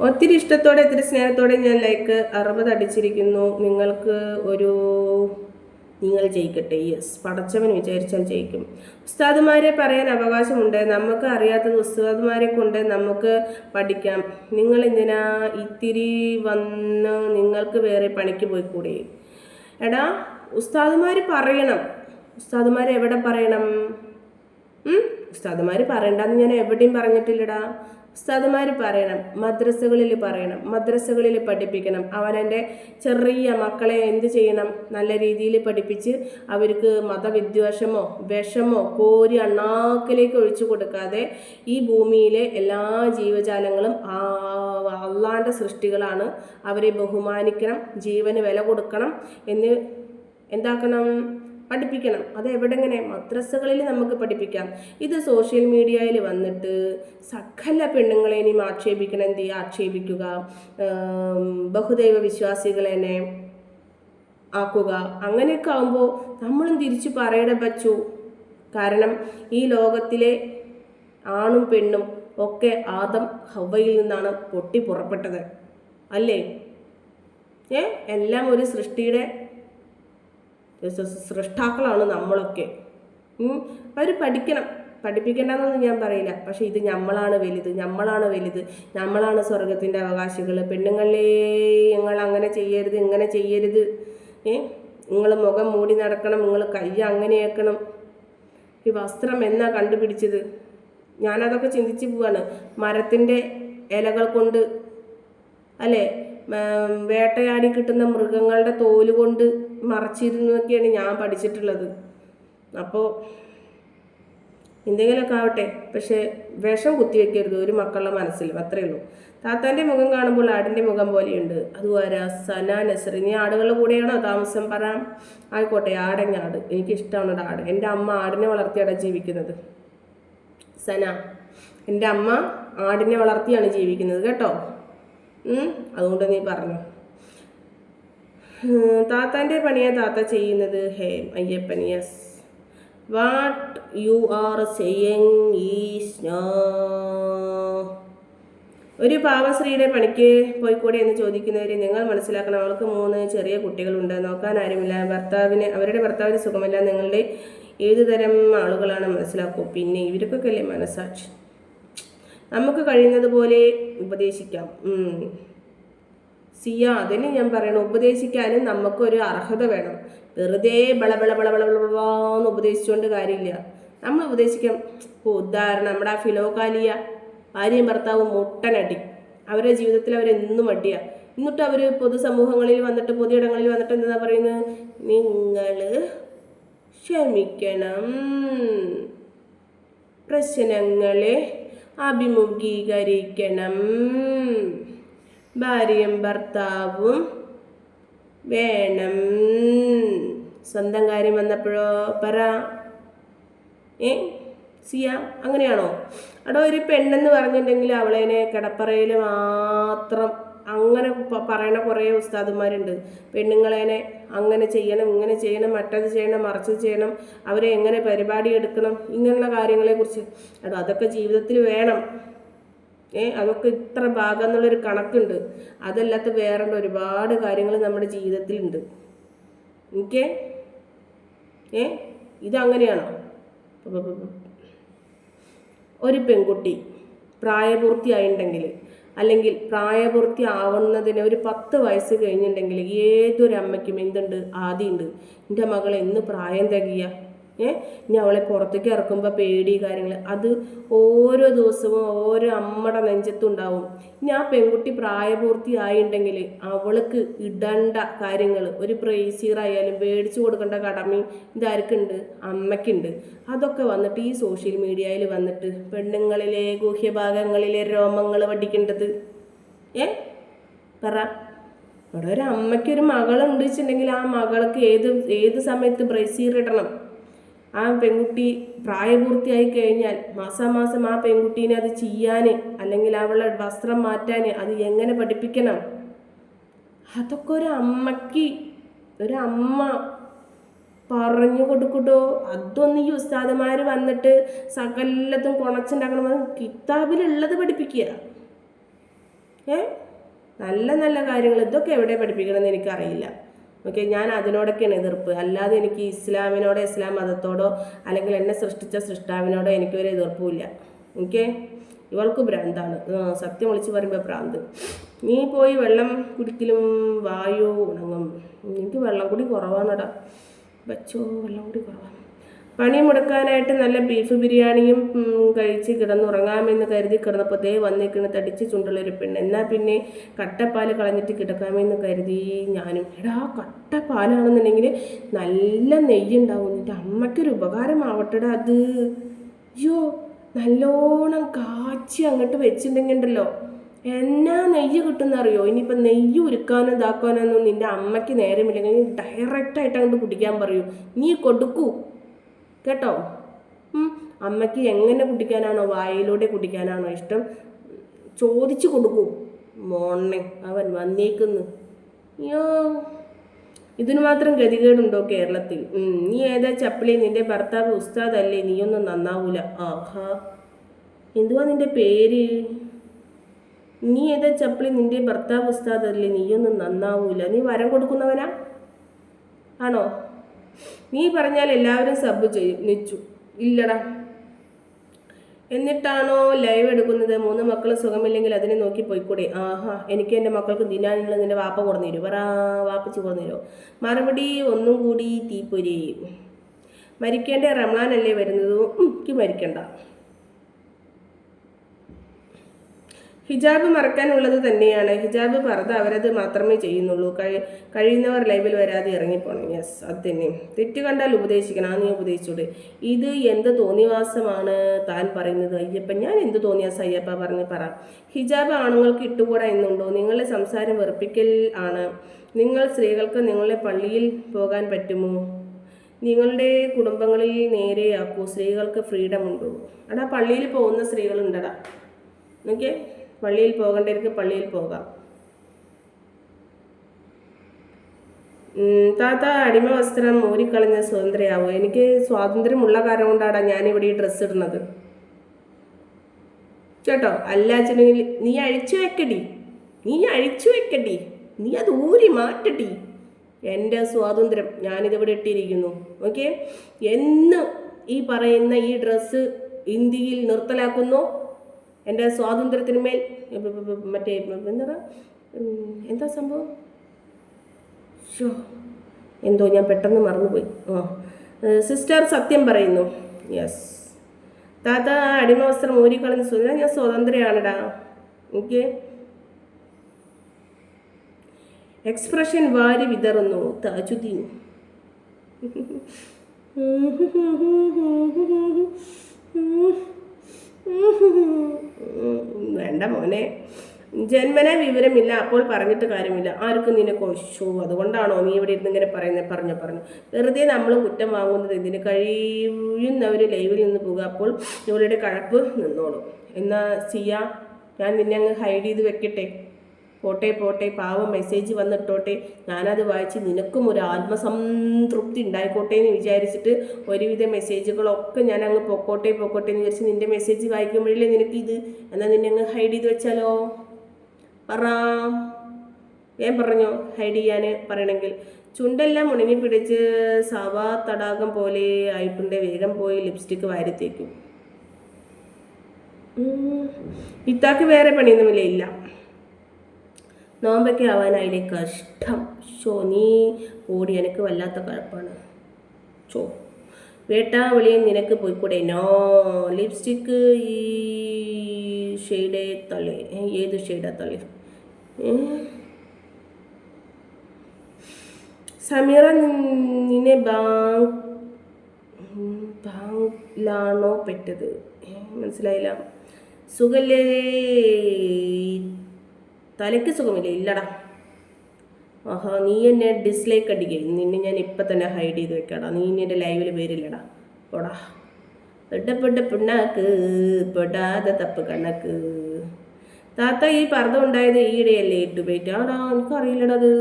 ഒത്തിരി ഇഷ്ടത്തോടെ ഒത്തിരി സ്നേഹത്തോടെ ഞാൻ ലൈക്ക് അറുപത് അടിച്ചിരിക്കുന്നു. നിങ്ങൾക്ക് ഒരു നിങ്ങൾ ജയിക്കട്ടെ. യെസ് പടച്ചവൻ വിചാരിച്ചാൽ ജയിക്കും. ഉസ്താദുമാരെ പറയാൻ അവകാശമുണ്ട്. നമുക്ക് അറിയാത്തത് ഉസ്താദുമാരെ കൊണ്ട് നമുക്ക് പഠിക്കാം. നിങ്ങൾ എന്തിനാ ഇത്തിരി വന്ന് നിങ്ങൾക്ക് വേറെ പണിക്ക് പോയി കൂടി എടാ ഉസ്താദുമാർ പറയണം. ഉസ്താദുമാർ എവിടെ പറയണം? ഉസ്താദുമാർ പറയണ്ടെന്ന് ഞാൻ എവിടെയും പറഞ്ഞിട്ടില്ലടാ. ഉസ്താദുമാർ പറയണം മദ്രസകളിൽ പറയണം മദ്രസകളിൽ പഠിപ്പിക്കണം. അവനെന്റെ ചെറിയ മക്കളെ എന്ത് ചെയ്യണം? നല്ല രീതിയിൽ പഠിപ്പിച്ച് അവർക്ക് മതവിദ്വേഷമോ വിഷമോ കോരി അണ്ണാക്കിലേക്ക് ഒഴിച്ചു കൊടുക്കാതെ ഈ ഭൂമിയിലെ എല്ലാ ജീവജാലങ്ങളും അള്ളാന്റെ സൃഷ്ടികളാണ്. അവരെ ബഹുമാനിക്കണം ജീവന് വില കൊടുക്കണം എന്ന് എന്താക്കണം? പഠിപ്പിക്കണം. അത് എവിടെങ്ങനെ? മദ്രസകളിൽ നമുക്ക് പഠിപ്പിക്കാം. ഇത് സോഷ്യൽ മീഡിയയിൽ വന്നിട്ട് സകല പെണ്ണുങ്ങളെയും ആക്ഷേപിക്കണം. എന്ത് ചെയ്യുക? ആക്ഷേപിക്കുക. ബഹുദൈവ വിശ്വാസികളെന്നെ ആക്കുക. അങ്ങനെയൊക്കെ ആകുമ്പോൾ നമ്മളും തിരിച്ചു പറയണ പറ്റൂ. കാരണം ഈ ലോകത്തിലെ ആണും പെണ്ണും ഒക്കെ ആദം ഹവയിൽ നിന്നാണ് പൊട്ടി പുറപ്പെട്ടത്. അല്ലേ? ഏ? എല്ലാം ഒരു സൃഷ്ടിയുടെ സൃഷ്ടാക്കളാണ് നമ്മളൊക്കെ അവർ പഠിക്കണം. പഠിപ്പിക്കണ്ടെന്നൊന്നും ഞാൻ പറയില്ല. പക്ഷേ ഇത് നമ്മളാണ് വലുത് നമ്മളാണ് വലുത് നമ്മളാണ് സ്വർഗത്തിന്റെ അവകാശികൾ പെണ്ണുങ്ങളെ നിങ്ങൾ അങ്ങനെ ചെയ്യരുത് ഇങ്ങനെ ചെയ്യരുത്. ഏ നിങ്ങൾ മുഖം മൂടി നടക്കണം നിങ്ങൾ കൈ അങ്ങനെയാക്കണം ഈ വസ്ത്രം എന്നാ കണ്ടുപിടിച്ചത്? ഞാനതൊക്കെ ചിന്തിച്ച് പോവാണ്. മരത്തിന്റെ ഇലകൾ കൊണ്ട് അല്ലേ? വേട്ടയാടി കിട്ടുന്ന മൃഗങ്ങളുടെ തോൽ കൊണ്ട് മറച്ചിരുന്നൊക്കെയാണ് ഞാൻ പഠിച്ചിട്ടുള്ളത്. അപ്പോൾ എന്തെങ്കിലുമൊക്കെ ആവട്ടെ പക്ഷേ വിഷം കുത്തിവെക്കരുത് ഒരു മക്കളുടെ മനസ്സിൽ അത്രയേ ഉള്ളൂ. താത്താന്റെ മുഖം കാണുമ്പോൾ ആടിന്റെ മുഖം പോലെയുണ്ട്. അതുപോലെ സന നസറി നീ ആടുകളുടെ കൂടെയാണോ താമസം? പറ ആയിക്കോട്ടെ ആടങ്ങ ആട് എനിക്ക് ഇഷ്ടമാണ് ആട്. എന്റെ അമ്മ ആടിനെ വളർത്തിയാണ് ജീവിക്കുന്നത്. സന എന്റെ അമ്മ ആടിനെ വളർത്തിയാണ് ജീവിക്കുന്നത് കേട്ടോ? അതുകൊണ്ട് നീ പറഞ്ഞു. താത്താന്റെ പണിയാ താത്ത ചെയ്യുന്നത് hey Ayyappan yes what you are no ഒരു പാവശ്രീയുടെ പണിക്ക് പോയിക്കൂടെ എന്ന് ചോദിക്കുന്നവരെ നിങ്ങൾ മനസ്സിലാക്കണം അവൾക്ക് മൂന്ന് ചെറിയ കുട്ടികളുണ്ട്. നോക്കാൻ ആരുമില്ല. ഭർത്താവിന് അവരുടെ ഭർത്താവിന് സുഖമില്ല. നിങ്ങളുടെ ഏതു തരം ആളുകളാണ് മനസ്സിലാക്കൂ. പിന്നെ ഇവർക്കൊക്കെ അല്ലേ മനസ്സാക്ഷി? നമുക്ക് കഴിയുന്നത് പോലെ ഉപദേശിക്കാം. സിയ അതിന് ഞാൻ പറയണം ഉപദേശിക്കാനും നമുക്കൊരു അർഹത വേണം. വെറുതെ ബളബള ബളബള ബള ബള ബള ബള എന്ന് ഉപദേശിച്ചുകൊണ്ട് കാര്യമില്ല. നമ്മൾ ഉപദേശിക്കാം. ഇപ്പോൾ ഉദാഹരണം നമ്മുടെ ആ ഫിലോകാലിയ ഭാര്യയും ഭർത്താവും മുട്ടനടി. അവരുടെ ജീവിതത്തിൽ അവരെന്നും അടിയാ. എന്നിട്ട് അവർ പൊതുസമൂഹങ്ങളിൽ വന്നിട്ട് പൊതുയിടങ്ങളിൽ വന്നിട്ട് എന്താ പറയുന്നത് നിങ്ങൾ ക്ഷമിക്കണം. പ്രശ്നങ്ങളെ അഭിമുഖീകരിക്കണം. ഭാര്യയും ഭർത്താവും വേണം. സ്വന്തം കാര്യം വന്നപ്പോഴോ? പറ. ഏ? സിയ അങ്ങനെയാണോ? അവിടെ ഒരു പെണ്ണെന്ന് പറഞ്ഞിട്ടുണ്ടെങ്കിൽ അവളേനെ കിടപ്പറയിൽ മാത്രം അങ്ങനെ പറയണ കുറേ ഉസ്താദുമാരുണ്ട്. പെണ്ണുങ്ങളേനെ അങ്ങനെ ചെയ്യണം ഇങ്ങനെ ചെയ്യണം മറ്റത് ചെയ്യണം മറച്ചത് ചെയ്യണം അവരെ എങ്ങനെ പരിപാടി എടുക്കണം ഇങ്ങനെയുള്ള കാര്യങ്ങളെക്കുറിച്ച്. അതൊക്കെ ജീവിതത്തിൽ വേണം. അതൊക്കെ ഇത്ര ഭാഗം എന്നുള്ളൊരു കണക്കുണ്ട്. അതല്ലാത്ത വേറെ ഒരുപാട് കാര്യങ്ങൾ നമ്മുടെ ജീവിതത്തിലുണ്ട്. ഓക്കെ ഏ ഇതങ്ങനെയാണോ? ഒരു പെൺകുട്ടി പ്രായപൂർത്തിയായിട്ടുണ്ടെങ്കിൽ അല്ലെങ്കിൽ പ്രായപൂർത്തി ആവുന്നതിന് ഒരു പത്ത് വയസ്സ് കഴിഞ്ഞിട്ടുണ്ടെങ്കിൽ ഏതൊരു അമ്മയ്ക്കും എന്തുണ്ട്? ആദ്യമുണ്ട് എന്റെ മകൾ എന്ന് പ്രായം തികയ. ഏ? ഇനി അവളെ പുറത്തേക്ക് ഇറക്കുമ്പോൾ പേടി കാര്യങ്ങൾ അത് ഓരോ ദിവസവും ഓരോ അമ്മയുടെ നെഞ്ചത്തുണ്ടാവും. ഇനി ആ പെൺകുട്ടി പ്രായപൂർത്തിയായിട്ടുണ്ടെങ്കിൽ അവൾക്ക് ഇടണ്ട കാര്യങ്ങൾ ഒരു പ്രൈസീറായാലും മേടിച്ചു കൊടുക്കേണ്ട കടമയും ഇതാർക്കുണ്ട്? അമ്മയ്ക്കുണ്ട്. അതൊക്കെ വന്നിട്ട് ഈ സോഷ്യൽ മീഡിയയിൽ വന്നിട്ട് പെണ്ണുങ്ങളിലെ ഗുഹ്യഭാഗങ്ങളിലെ രോമങ്ങൾ പഠിക്കേണ്ടത് ഏ? പറ. ഇവിടെ ഒരു അമ്മയ്ക്കൊരു മകളുണ്ട് വെച്ചിട്ടുണ്ടെങ്കിൽ ആ മകൾക്ക് ഏത് ഏത് സമയത്ത് ബ്രൈസീർ ഇടണം ആ പെൺകുട്ടി പ്രായപൂർത്തിയായി കഴിഞ്ഞാൽ മാസാമാസം ആ പെൺകുട്ടീനെ അത് ചെയ്യാൻ അല്ലെങ്കിൽ അവളെ വസ്ത്രം മാറ്റാൻ അത് എങ്ങനെ പഠിപ്പിക്കണം? അതൊക്കെ ഒരു അമ്മയ്ക്ക് ഒരു അമ്മ പറഞ്ഞു കൊടുക്കട്ടോ. അതൊന്നും ഈ ഉസ്താദന്മാർ വന്നിട്ട് സകലത്തും കുണച്ചുണ്ടാക്കണം. കിതാബിലുള്ളത് പഠിപ്പിക്കുക. ഏ? നല്ല നല്ല കാര്യങ്ങൾ. ഇതൊക്കെ എവിടെ പഠിപ്പിക്കണമെന്ന് എനിക്കറിയില്ല. ഓക്കെ ഞാൻ അതിനോടൊക്കെയാണ് എതിർപ്പ്. അല്ലാതെ എനിക്ക് ഇസ്ലാമിനോടോ ഇസ്ലാം മതത്തോടോ അല്ലെങ്കിൽ എന്നെ സൃഷ്ടിച്ച സൃഷ്ടാവിനോടോ എനിക്കൊരു എതിർപ്പുമില്ല ഓക്കെ ഇവൾക്ക് ഭ്രാന്താണ്. സത്യം വിളിച്ച് പറയുമ്പോൾ ഭ്രാന്ത്. നീ പോയി വെള്ളം കുടിക്കലും വായു ഉണങ്ങും. എനിക്ക് വെള്ളം കൂടി കുറവാണടാ. വെച്ചോ വെള്ളം കൂടി കുറവാണ് പണി മുടക്കാനായിട്ട് നല്ല ബീഫ് ബിരിയാണിയും കഴിച്ച് കിടന്നുറങ്ങാമെന്ന് കരുതി കിടന്നപ്പോൾ ദേ വന്നേക്കണ് തടിച്ച് ചുണ്ടുള്ളൊരു പെണ്ണ്. എന്നാൽ പിന്നെ കട്ടപ്പാൽ കളഞ്ഞിട്ട് കിടക്കാമെന്ന് കരുതി ഞാനും. എടാ കട്ടപ്പാലാണെന്നുണ്ടെങ്കിൽ നല്ല നെയ്യുണ്ടാവും. എന്റെ അമ്മയ്ക്കൊരു ഉപകാരമാവട്ടെടാ അത്. അയ്യോ നല്ലോണം കാച്ചി അങ്ങോട്ട് വെച്ചിട്ടുണ്ടെങ്കിൽ ഉണ്ടല്ലോ എന്നാ നെയ്യ് കിട്ടുന്നറിയോ? ഇനിയിപ്പോൾ നെയ്യ് ഉരുക്കാനോ ഇതാക്കാനൊന്നും നിന്റെ അമ്മയ്ക്ക് നേരമില്ലെങ്കിൽ ഡയറക്റ്റായിട്ട് അങ്ങോട്ട് കുടിക്കാൻ പറയൂ. നീ കൊടുക്കൂ. കേട്ടോ. അമ്മയ്ക്ക് എങ്ങനെ കുടിക്കാനാണോ വായിലൂടെ കുടിക്കാനാണോ ഇഷ്ടം? ചോദിച്ചു കൊടുക്കും. മോണെ അവൻ വന്നേക്കുന്നു. അയ്യോ. ഇതിന് മാത്രം ഗതികേടുണ്ടോ കേരളത്തിൽ? നീ ഏതാ ചപ്പിളി? നിന്റെ ഭർത്താവ് ഉസ്താദല്ലേ? നീയൊന്നും നന്നാവൂല. ആഹാ. എന്തുവാ നിന്റെ പേര്? നീ ഏതാ ചപ്പിളി? നിന്റെ ഭർത്താവ് ഉസ്താദല്ലേ? നീയൊന്നും നന്നാവൂല. നീ വരം കൊടുക്കുന്നവനാ? ആണോ? നീ പറഞ്ഞാൽ എല്ലാവരും സബ് ചെയ്യും. നിച്ചു. ഇല്ലടാ. എന്നിട്ടാണോ ലൈവ് എടുക്കുന്നത്? മൂന്ന് മക്കൾ സുഖമില്ലെങ്കിൽ അതിനെ നോക്കി പോയിക്കൂടെ? ആഹാ എനിക്ക് എന്റെ മക്കൾക്ക് ദിനാനുള്ള നിന്റെ വാപ്പ കുറഞ്ഞു തരും പറ വാപ്പച്ചി കുറഞ്ഞു തരുമോ മറുപടി ഒന്നും കൂടി തീപ്പൊരി മരിക്കേണ്ട റംലാനല്ലേ വരുന്നത്? ഉം, എനിക്ക് മരിക്കണ്ട. ഹിജാബ് മറക്കാനുള്ളത് തന്നെയാണ്. ഹിജാബ് പറത് അവരത് മാത്രമേ ചെയ്യുന്നുള്ളൂ. കഴി കഴിയുന്നവർ ലൈവിൽ വരാതെ ഇറങ്ങിപ്പോണം. യെസ് അത് തന്നെ. തെറ്റ് കണ്ടാൽ ഉപദേശിക്കണം. ആ നീ ഉപദേശിച്ചോട്. ഇത് എന്ത് തോന്നിവാസമാണ് താൻ പറയുന്നത്? അയ്യപ്പ ഞാൻ എന്ത് തോന്നിയാസം അയ്യപ്പ പറഞ്ഞ് പറ. ഹിജാബ് ആണുങ്ങൾക്ക് ഇട്ടുകൂടാ എന്നുണ്ടോ? നിങ്ങളുടെ സംസാരം വെറുപ്പിക്കൽ ആണ്. നിങ്ങൾ സ്ത്രീകൾക്ക് നിങ്ങളുടെ പള്ളിയിൽ പോകാൻ പറ്റുമോ? നിങ്ങളുടെ കുടുംബങ്ങളിൽ നേരെയാക്കൂ. സ്ത്രീകൾക്ക് ഫ്രീഡം ഉണ്ടോ? അടാ പള്ളിയിൽ പോകുന്ന സ്ത്രീകളുണ്ടടാ. ഓക്കെ പള്ളിയിൽ പോകേണ്ടവർക്ക് പള്ളിയിൽ പോകാം. താത്ത അടിമ വസ്ത്രം ഊരിക്കളഞ്ഞ സ്വതന്ത്രയാവോ. എനിക്ക് സ്വാതന്ത്ര്യമുള്ള കാരണം കൊണ്ടാണ് ഞാനിവിടെ ഈ ഡ്രസ്സ് ഇടുന്നത്. കേട്ടോ അല്ലാച്ചനെങ്കിൽ നീ അഴിച്ചു വെക്കടി. നീ അഴിച്ചു വെക്കടി. നീ അത് ഊരി മാറ്റടി. എന്റെ സ്വാതന്ത്ര്യം ഞാനിതിവിടെ ഇട്ടിരിക്കുന്നു. ഓക്കെ? എന്ന് ഈ പറയുന്ന ഈ ഡ്രസ്സ് ഇന്ത്യയിൽ നിർത്തലാക്കുന്നു. എന്റെ സ്വാതന്ത്ര്യത്തിന് മേൽ ഇപ്പ- ഇപ്പ- ഇപ്പ- മറ്റേ എന്താ എന്താ സംഭവം? ഷോ എന്തോ ഞാൻ പെട്ടെന്ന് മറന്നുപോയി. ആ സിസ്റ്റർ സത്യം പറയുന്നു. യെസ്. താത്ത ആ അടിമ വസ്ത്രം ഊരിക്കളഞ്ഞ് സ്വതന്ത്ര ഞാൻ സ്വതന്ത്രയാണടാ. ഓക്കെ. എക്സ്പ്രഷൻ വാരി വിതറുന്നു താജുദ്ദീൻ. വേണ്ട മോനെ. ജന്മന വിവരമില്ല അപ്പോൾ പറഞ്ഞിട്ട് കാര്യമില്ല. ആർക്കും നിന്നെ ഒശോ അതുകൊണ്ടാണോ നീ ഇവിടെ ഇരുന്ന് ഇങ്ങനെ പറയുന്നത് പറഞ്ഞു പറഞ്ഞു. വെറുതെ നമ്മൾ കുറ്റം വാങ്ങുന്നത് ഇതിന് കഴിയുന്നവർ ലൈവിൽ നിന്ന് പോകുക. അപ്പോൾ ഇവരുടെ കഴപ്പ് നിന്നോളും. എന്നാ സിയ ഞാൻ നിന്നെ അങ്ങ് ഹൈഡ് ചെയ്ത് വെക്കട്ടെ? പോട്ടെ പോട്ടെ പാവം മെസ്സേജ് വന്നിട്ടോട്ടെ. ഞാനത് വായിച്ച് നിനക്കും ഒരു ആത്മസംതൃപ്തി ഉണ്ടായിക്കോട്ടെ എന്ന് വിചാരിച്ചിട്ട് ഒരുവിധ മെസ്സേജുകളൊക്കെ ഞാൻ അങ്ങ് പൊക്കോട്ടെ പൊക്കോട്ടെ എന്ന് വിചാരിച്ച് നിന്റെ മെസ്സേജ് വായിക്കുമ്പോഴല്ലേ നിനക്ക് ഇത്? എന്നാൽ നിന്നെ അങ്ങ് ഹൈഡ് ചെയ്ത് വെച്ചാലോ? പറ. ഞാൻ പറഞ്ഞോ ഹൈഡ് ചെയ്യാൻ പറയണമെങ്കിൽ. ചുണ്ടെല്ലാം ഉണങ്ങി പിടിച്ച് സവാ തടാകം പോലെ ആയിട്ടുണ്ട്. വേഗം പോയി ലിപ്സ്റ്റിക്ക് വാരിത്തേക്കും. ഇത്താക്ക് വേറെ പണിയൊന്നുമില്ല ഇല്ല. നോമ്പൊക്കെ ആവാനായില്ലേ കഷ്ടം. ഷോ നീ ഓടി എനിക്ക് വല്ലാത്ത കഴപ്പാണ്. ഷോ വേട്ടാവളിയും നിനക്ക് പോയിക്കൂടെ? നോ ലിപ്സ്റ്റിക്ക് ഈ ഷെയ്ഡേ തള്ളി ഏത് ഷെയ്ഡാ തള്ളി? സമീറ നിന്നെ ബാങ്ക് ബാങ്കിലാണോ പെട്ടത്? മനസ്സിലായില്ല. സുഖല്ലേ? തലയ്ക്ക് സുഖമില്ല? ഇല്ലടാ. ആഹാ നീ എന്നെ ഡിസ്ലൈക്ക് അടിക്കേ. നിന്നെ ഞാൻ ഇപ്പം തന്നെ ഹൈഡ് ചെയ്ത് വെക്കാടാ. നീ ഇനി എന്റെ ലൈവിൽ പേരില്ലടാ പോടാ. പെട്ട പെട്ട പിണ്ണാക്ക് പെടാതെ തപ്പ് കണക്ക് താത്ത ഈ പറഞ്ഞുണ്ടായത് ഈയിടെയല്ലേ ഇട്ടുപോയിട്ട് ആടാ എനിക്കറിയില്ലടാ അത്.